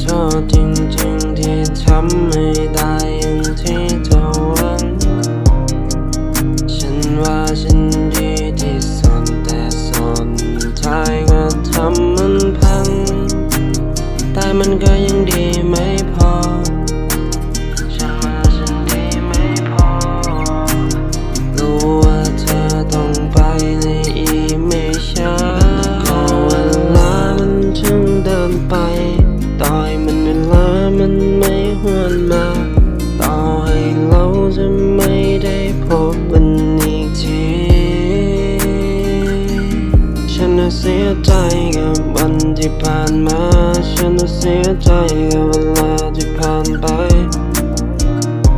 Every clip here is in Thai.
โทษจริงๆที่ทำ นน่ะเสียใจกับวันที่ผ่านมา ฉันน่ะเสียใจกับเวลาที่ผ่านไป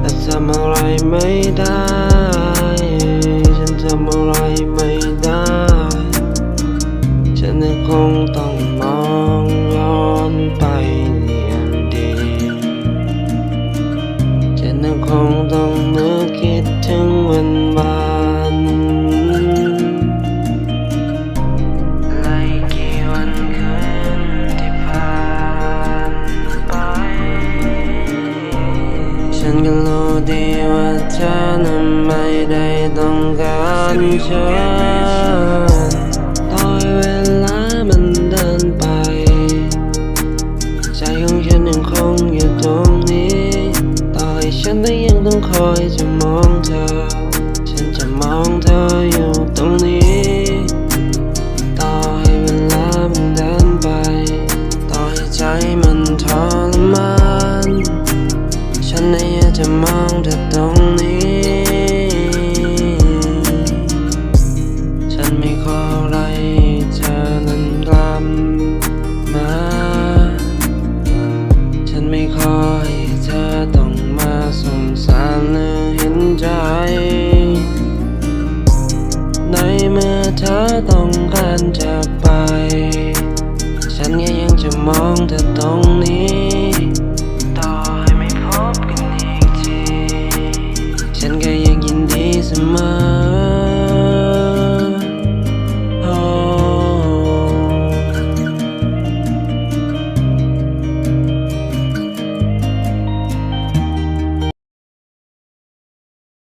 แต่ทำอะไรไม่ได้ ไม่ได้ต้องการฉันต่อยเวลามันเดินไป ใจของฉันยังคงอยู่ตรงนี้ ต่อให้ฉันก็ยังต้องคอยจะมองเธอ ฉันจะมองเธออยู่ตรงนี้ ต่อให้เวลามันเดินไป ต่อให้ใจมันทรมาน ฉันเองจะมองเธอ เธอต้องการจะไป ฉันก็ยังจะมองเธอตรงนี้